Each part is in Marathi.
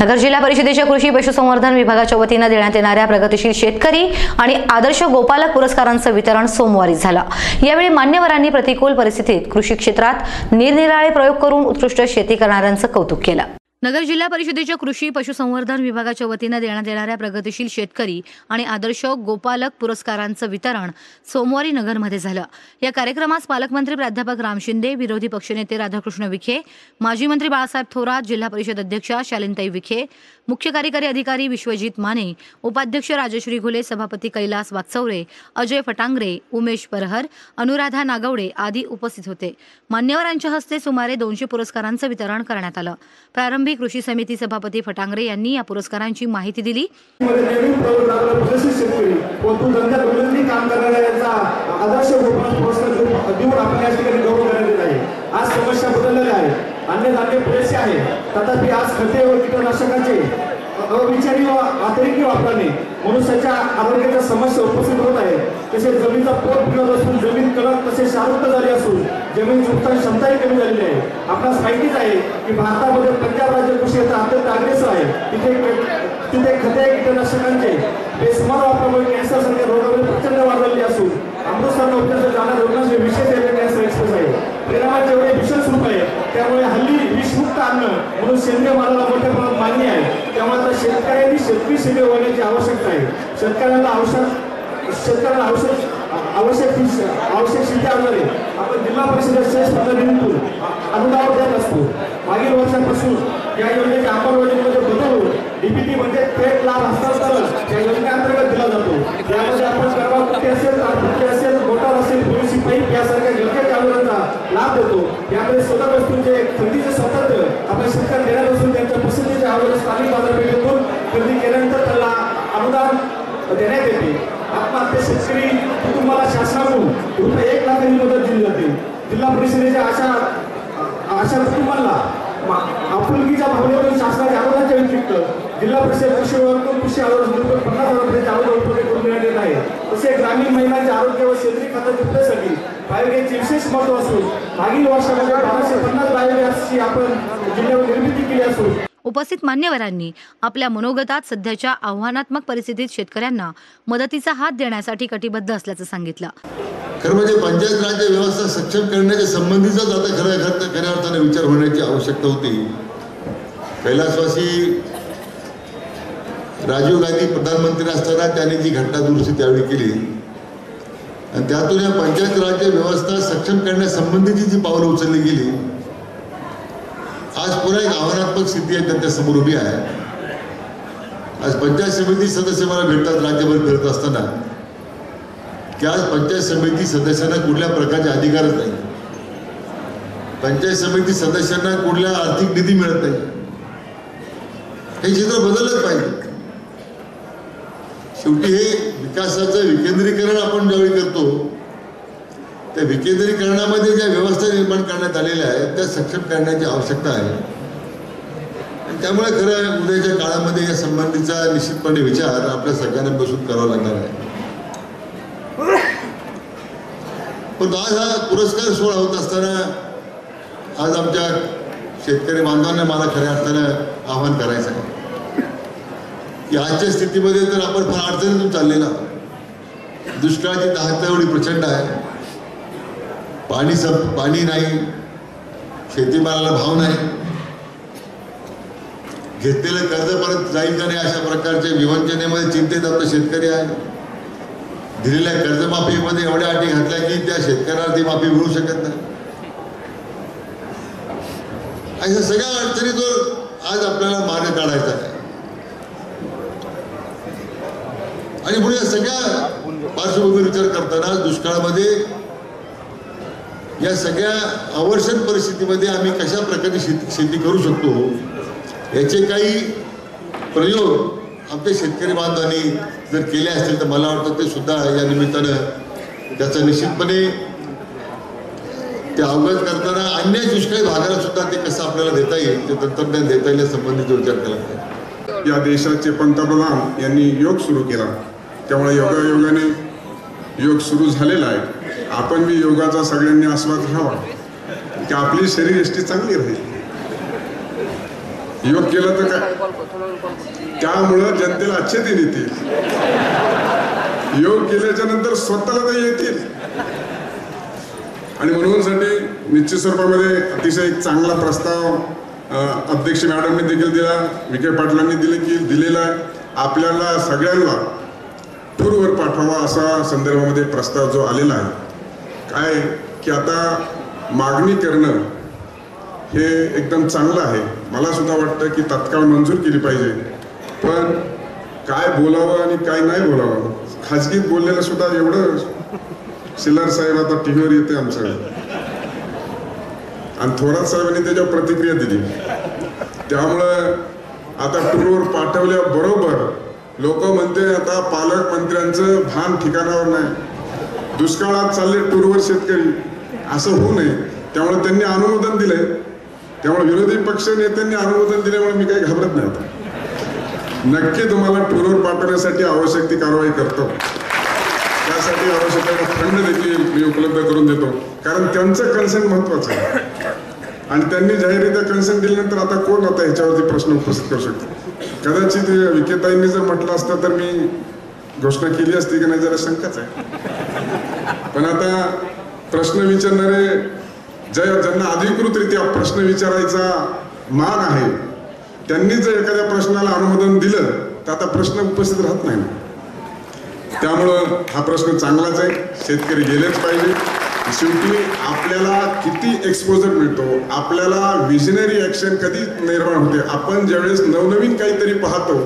नगर जिल्हा परिषदेच्या कृषी पशुसंवर्धन विभागाच्या वतीनं देण्यात येणाऱ्या प्रगतीशील शेतकरी आणि आदर्श गोपालक पुरस्कारांचं वितरण सोमवारी झालं. यावेळी मान्यवरांनी प्रतिकूल परिस्थितीत कृषी क्षेत्रात निरनिराळे प्रयोग करून उत्कृष्ट शेती करणाऱ्यांचं कौतुक केलं. नगर जिल्हा परिषदेच्या कृषी पशुसंवर्धन विभागाच्या वतीनं देण्यात येणाऱ्या प्रगतीशील शेतकरी आणि आदर्श गोपालक पुरस्कारांचं वितरण सोमवारी नगरमध्ये झालं. या कार्यक्रमास पालकमंत्री प्राध्यापक राम शिंदे विरोधी पक्षनेते राधाकृष्ण विखे माजी मंत्री बाळासाहेब थोरात जिल्हा परिषद अध्यक्षा शालिनताई विखे मुख्य कार्यकारी अधिकारी विश्वजित माने उपाध्यक्ष राजश्री घुले सभापती कैलास वाकचौरे अजय फटांगरे उमेश परहर अनुराधा नागवडे आदी उपस्थित होते. मान्यवरांच्या हस्ते सुमारे दोनशे पुरस्कारांचं वितरण करण्यात आलं. प्रारंभ कृषी समिती सभापती फटांगरे यांनी या पुरस्कारांची माहिती दिली. आज समस्या बदललेल्या आहे अन्नधान्य पुरेसे आहे तथापि आज खते व कीटकनाशकाचे अविचारी व अतिरेकी वापराने मनुष्याच्या आरोग्याच्या समस्या उपस्थित होत आहे तसेच जमिनीचा पोट बिघडत असून जमीन कडक तसेच शारुक्त झाली असून जमीन चुकताना क्षमताही कमी झालेली आहे. आपणास माहितीच आहे की भारतामध्ये पंजाब राज्य कृषी क्षेत्र अत्यंत अग्रेसर आहे. तिथे तिथे खते कीटकनाशकांचे बेसुमार वापरामुळे कॅन्सर सारख्या रोगामध्ये प्रचंड वाढ झालेली असून अमृतसर उपचार जाणाऱ्या रुग्णांचे विशेष रेल्वे कॅन्सर एक्सप्रेस आहे. परिणामात जेवढे भीषण स्वरूप आहे त्यामुळे हल्ली विषमुक्त अन्न म्हणून सेंद्रिय मालाला मोठ्या प्रमाणात मागणी आहे त्यामुळे आता शेतकऱ्यांनी होण्याची आवश्यकता आहे. शेतकऱ्यांना आवश्यक शेतकऱ्यांना आवश्यक आवश्यक आवश्यक शेती आधारे आपण जिल्हा परिषदेत सेस पद्धतीतून अनुदान देत असतो. मागील वर्षापासून या योजनेच्या अंमलबजावणीमध्ये बदल होऊन डीपीटी म्हणजे थेट लाभ हस्तांतरण या योजनेअंतर्गत दिला जातो. त्यामध्ये आपण गर्भवती असेल तात्पुरती असेल मोटार असेल पोलिसी पाईप यासारख्या योग्य कामगारांचा लाभ देतो. यामध्ये सदर वस्तूंचे खरेदीचे स्वातंत्र्य आपल्या शेतकऱ्यांना देणार असून त्यांच्या पसंतीच्या आवडीस स्थानिक बाजारपेठेतून खरेदी देण्यात येते. आत्महत्या शेतकरी कुटुंबाला शासनाकडून रुपये एक लाखांची मदत दिली जाते. जिल्हा परिषदेच्या अशा अशा कुटुंबाला आपुलकीच्या भावनेवरून शासनाच्या अनुदानाच्या व्यतिरिक्त जिल्हा परिषद कृषी वर्ग कृषी आरोग्य रुपये पन्नास हजार रुपयाचे आरोग्य उपलब्ध करून देण्यात येत आहे. तसे ग्रामीण महिलांचे आरोग्य व सेंद्रिय खताच्या उपयोगासाठी बायोगॅसचे विशेष महत्त्व असून मागील वर्षामध्ये बाराशे पन्नास बायोगॅसची आपण जिल्ह्यावर निर्मिती केली असून उपस्थित मान्यवरांनी आपल्या मनोगतात सध्याच्या आव्हानात्मक परिस्थितीत शेतकऱ्यांना मदतीचा हात देण्यासाठी कटिबद्ध असल्याचं सांगितलं. खरं म्हणजे पंचायत राज्य व्यवस्था सक्षम करण्याच्या संबंधीचाच आता खऱ्या खऱ्या अर्थाने विचार होण्याची आवश्यकता होती. कैलासवासी राजीव गांधी प्रधानमंत्री असताना त्यांनी जी घटना दुरुस्ती त्यावेळी केली. आणि त्यातून या पंचायत राज्य व्यवस्था सक्षम करण्यासंबंधीची जी पावलं उचलली गेली आज पुन्हा एक आव्हानात्मक स्थिती आहे त्यांच्यासमोर उभी आहे. आज पंचायत समिती सदस्य मला भेटतात राज्यभर फिरत असताना. की आज पंचायत समिती सदस्यांना कुठल्या प्रकारचे अधिकारच नाही. पंचायत समिती सदस्यांना कुठल्या आर्थिक निधी मिळत नाही. हे चित्र बदललंच पाहिजे. शेवटी हे विकासाचं विकेंद्रीकरण आपण ज्यावेळी करतो त्या विकेंद्रीकरणामध्ये ज्या व्यवस्था निर्माण करण्यात आलेल्या आहेत त्या सक्षम करण्याची आवश्यकता आहे. आणि त्यामुळे खरं उद्याच्या काळामध्ये या संबंधीचा निश्चितपणे विचार आपल्या सगळ्यांना बसून करावा लागणार आहे. पण आज हा पुरस्कार सोहळा होत असताना आज आमच्या शेतकरी बांधवांना मला खऱ्या अर्थानं आव्हान करायचं आहे. की आजच्या स्थितीमध्ये तर आपण फार अडचणीतून चाललेला दुष्काळाची दाहता एवढी प्रचंड आहे. पाणी सप पाणी नाही शेतीमालाला भाव नाही. घेतलेलं कर्ज परत जाईल का नाही अशा प्रकारच्या विवंचनेमध्ये चिंतेत आता शेतकरी आहे. दिलेल्या कर्जमाफीमध्ये एवढ्या अटी घातल्या की त्या शेतकऱ्याला ती माफी मिळू शकत नाही. अशा सगळ्या अडचणीतून आज आपल्याला मार्ग काढायचा आहे. आणि म्हणून या सगळ्या पार्श्वभूमीवर विचार करताना दुष्काळामध्ये या सगळ्या अवर्षण परिस्थितीमध्ये आम्ही कशा प्रकारे शेती शेती करू शकतो याचे काही प्रयोग आमच्या शेतकरी बांधवांनी जर केले असतील तर मला वाटतं ते सुद्धा या निमित्तानं त्याचा निश्चितपणे ते अवगत करताना अन्य दुष्काळी भागाला सुद्धा ते कसं आपल्याला देता येईल ते तंत्रज्ञान देता येईल संबंधित विचार केला. या देशाचे पंतप्रधान यांनी योग सुरू केला. त्यामुळे योगायोगाने योग सुरू झालेला आहे. आपण बी योगाचा सगळ्यांनी आस्वाद घ्यावा. की आपली शरीर शरीरयष्टी चांगली राहील योग केलं तर काय? त्यामुळं जनतेला अच्छेदीन येतील योग केल्याच्यानंतर स्वतःला ते येतील आणि म्हणून साठी निश्चित स्वरूपामध्ये अतिशय एक चांगला प्रस्ताव अध्यक्ष मॅडमने देखील दिला विखे पाटलांनी दिले की दिलेला आपल्याला सगळ्यांना टूरवर पाठवावा असा संदर्भामध्ये प्रस्ताव जो आलेला आहे. काय की आता मागणी करणं हे एकदम चांगलं आहे. मला सुद्धा वाटतं की तात्काळ मंजूर केली पाहिजे. पण काय बोलावं आणि काय नाही बोलावं? खाजगीत बोललेलं सुद्धा एवढं सिल्लर साहेब आता टी व्हीवर येते आमच्याकडे आणि थोरात साहेबांनी त्याच्यावर प्रतिक्रिया दिली. त्यामुळं आता टूरवर पाठवल्याबरोबर लोक म्हणते आता पालकमंत्र्यांचं भान ठिकाणावर नाही. दुष्काळात चालले टूरवर शेतकरी असं होऊ नये. त्यामुळे त्यांनी अनुमोदन दिलंय. त्यामुळे विरोधी पक्ष नेत्यांनी अनुमोदन दिल्यामुळे मी काही घाबरत नाही आता. नक्की तुम्हाला टूरवर पाठवण्यासाठी आवश्यक ती कारवाई करतो. त्यासाठी आवश्यक फंड देखील मी उपलब्ध करून देतो. कारण त्यांचं कन्सेंट महत्वाचं आहे. आणि त्यांनी जाहीररित्या कन्सेंट दिल्यानंतर आता कोण आता ह्याच्यावरती प्रश्न उपस्थित करू शकतो? कदाचित विकेताईंनी जर म्हटलं असतं तर मी घोषणा केली असती की नाही जरा शंकाच आहे. पण आता प्रश्न विचारणारे ज्या ज्यांना अधिकृतरित्या प्रश्न विचारायचा मान आहे त्यांनी जर एखाद्या प्रश्नाला अनुमोदन दिलं तर आता प्रश्न उपस्थित राहत नाही त्यामुळं हा प्रश्न चांगलाच आहे. शेतकरी गेलेच पाहिजे. शेवटी आपल्याला किती एक्सपोजर मिळतो? आपल्याला विजनरी ऍक्शन कधी निर्माण होते आपण ज्यावेळेस नवनवीन काहीतरी पाहतो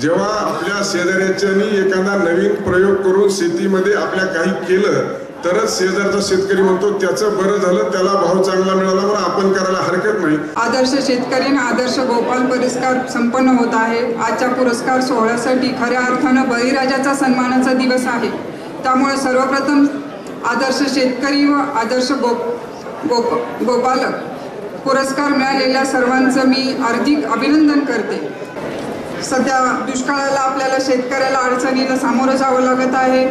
जेव्हा आपल्या शेजाऱ्याच्यानी एखादा नवीन प्रयोग करून शेतीमध्ये आपल्या काही केलं तरच शेजारचा शेतकरी म्हणतो त्याचं बरं झालं त्याला भाव चांगला मिळाला म्हणून आपण करायला हरकत नाही. आदर्श शेतकरी आणि आदर्श गोपाल पुरस्कार संपन्न होत आहे. आजच्या पुरस्कार सोहळ्यासाठी खऱ्या अर्थानं बळीराजाचा सन्मानाचा दिवस आहे. त्यामुळे सर्वप्रथम आदर्श शेतकरी व आदर्श गो गोप गोपालक पुरस्कार मिळालेल्या सर्वांचं मी हार्दिक अभिनंदन करते. सध्या दुष्काळाला आपल्याला शेतकऱ्याला अडचणीला सामोरं जावं लागत आहे.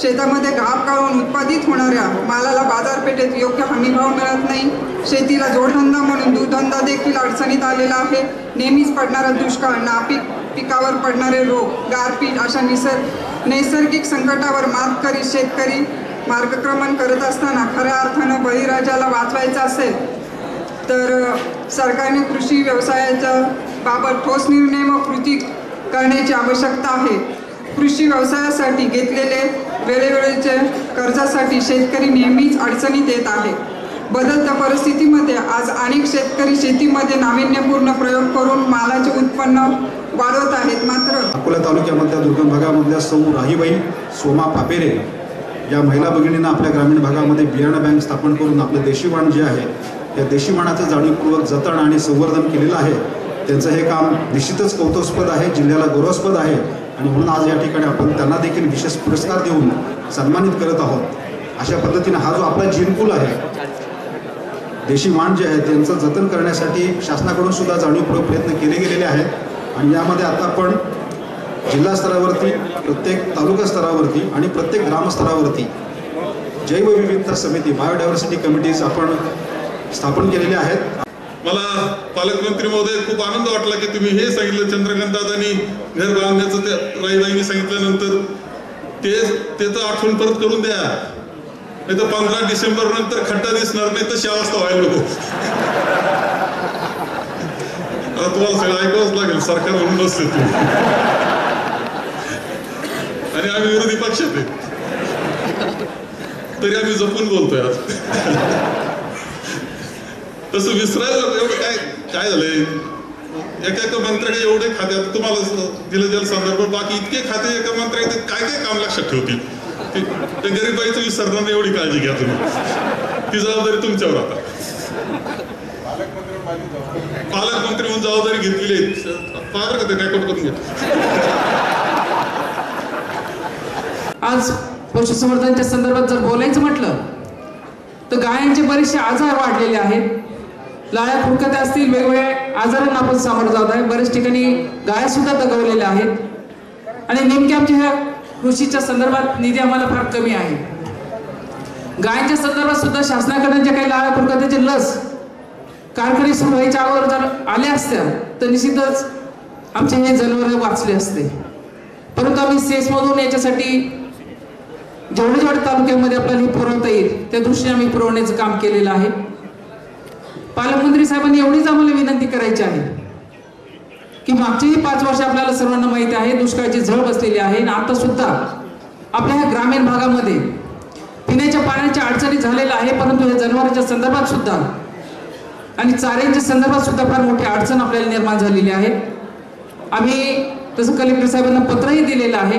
शेतामध्ये घाप काढून उत्पादित होणाऱ्या मालाला बाजारपेठेत योग्य हमीभाव मिळत नाही. शेतीला जोडधंदा म्हणून दूधधंदा देखील अडचणीत आलेला आहे. नेहमीच पडणारा दुष्काळ नापीक पिकावर पडणारे रोग गारपीट अशा निसर्ग नैसर्गिक संकटावर मात करीत शेतकरी मार्गक्रमण करत असताना खऱ्या अर्थानं बळीराजाला वाचवायचं असेल तर सरकारने कृषी व्यवसायाच्या बाबत ठोस निर्णय व कृती करण्याची आवश्यकता आहे. कृषी व्यवसायासाठी घेतलेले वेळेवेळेचे कर्जासाठी शेतकरी नेहमीच अडचणीत येत आहे. बदलत्या परिस्थितीमध्ये आज अनेक शेतकरी शेतीमध्ये नाविन्यपूर्ण प्रयोग करून मालाचे उत्पन्न वाढवत आहेत. मात्र अकोला तालुक्यामधल्या दुर्गम भागामधल्या सौ राहीबाई सोमा पापेरे या महिला भगिनींना आपल्या ग्रामीण भागामध्ये बियाणं बँक स्थापन करून आपलं देशी वाण जे आहे या देशी वाणाचं जाणीवपूर्वक जतन आणि संवर्धन केलेलं आहे. त्यांचं हे काम निश्चितच कौतुकास्पद आहे जिल्ह्याला गौरवास्पद आहे. आणि म्हणून आज या ठिकाणी आपण त्यांना देखील विशेष पुरस्कार देऊन सन्मानित करत आहोत. अशा पद्धतीने हा जो आपला जिनपूल आहे देशी मांड जे आहे त्यांचं जतन करण्यासाठी शासनाकडून सुद्धा जाणीवपूर्वक प्रयत्न केले गेलेले आहेत. आणि यामध्ये आता आपण जिल्हा स्तरावरती प्रत्येक तालुका स्तरावरती आणि प्रत्येक ग्रामस्तरावरती जैवविविधता समिती बायोडायव्हर्सिटी कमिटीज आपण स्थापन केलेल्या आहेत. मला पालकमंत्री महोदय खूप आनंद वाटला की तुम्ही हे सांगितलं चंद्रकांत आणि घर बांधण्याचं ते राईबाईंनी सांगितल्यानंतर. ते त्याचं आठवण परत करून द्या. नाही तर पंधरा डिसेंबर नंतर खड्डा दिसणार नाही तर अवस्था व्हायला नको. आता तुम्हाला सगळं ऐकावंच लागेल सरकार म्हणून नसते तू आणि आम्ही विरोधी पक्षात आहे. तरी आम्ही जपून बोलतोय आज. तसं विसरायला एवढं काय काय झालंय? एका एका मंत्र्याकडे एवढे खाते आता तुम्हाला दिलं जल संदर्भ बाकी इतके खाते एका मंत्र्याकडे काय काय काम लक्षात ठेवतील? ते- ते गरीबाईचं विसरणार एवढी काळजी घ्या तुम्ही. ती जबाबदारी तुमच्यावर आता. पालकमंत्री म्हणून जबाबदारी घेतलेली आहे. का ते रेकॉर्ड करून घ्या. आज पशुसंवर्धनच्या संदर्भात जर बोलायचं म्हटलं तर गायांचे बरेचसे आजार वाढलेले आहेत. लाळ्या फुरकत असतील वेगवेगळ्या आजारांना आपण सामोरं जात आहे. बऱ्याच ठिकाणी गाया सुद्धा दगवलेल्या आहेत. आणि नेमक्या आमच्या ह्या कृषीच्या संदर्भात निधी आम्हाला फार कमी आहे. गायच्या संदर्भात सुद्धा शासनाकडून ज्या काही लाळ्या फुरकत्याची लस कारखाने सुरू व्हायच्या अगोदर जर आल्या असत्या तर निश्चितच आमचे हे जनावर वाचले असते. परंतु आम्ही सेसमधून याच्यासाठी जेवढे जेवढे तालुक्यामध्ये आपल्याला हे पुरवता येईल त्या दृष्टीने आम्ही पुरवण्याचं काम केलेलं आहे. पालकमंत्री साहेबांनी एवढीच आम्हाला विनंती करायची आहे की मागचीही पाच वर्ष आपल्याला सर्वांना माहिती आहे दुष्काळाची झळ बसलेली आहे आणि आता सुद्धा आपल्या ह्या ग्रामीण भागामध्ये पिण्याच्या पाण्याच्या अडचणी झालेल्या आहे परंतु या जनावरांच्या संदर्भात सुद्धा आणि चाऱ्यांच्या संदर्भात सुद्धा फार मोठी अडचण आपल्याला निर्माण झालेली आहे. आम्ही तसं कलेक्टर साहेबांना पत्रही दिलेलं आहे.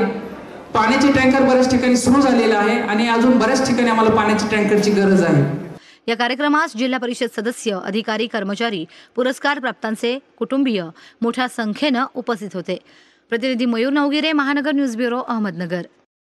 पाण्याचे टँकर बऱ्याच ठिकाणी सुरू झालेलं आहे आणि अजून बऱ्याच ठिकाणी आम्हाला पाण्याच्या टँकरची गरज आहे. या कार्यक्रमास जिल्हा परिषद सदस्य अधिकारी कर्मचारी पुरस्कार प्राप्तांचे कुटुंबीय मोठ्या संख्येनं उपस्थित होते. प्रतिनिधी मयूर नवगिरे महानगर न्यूज ब्युरो अहमदनगर.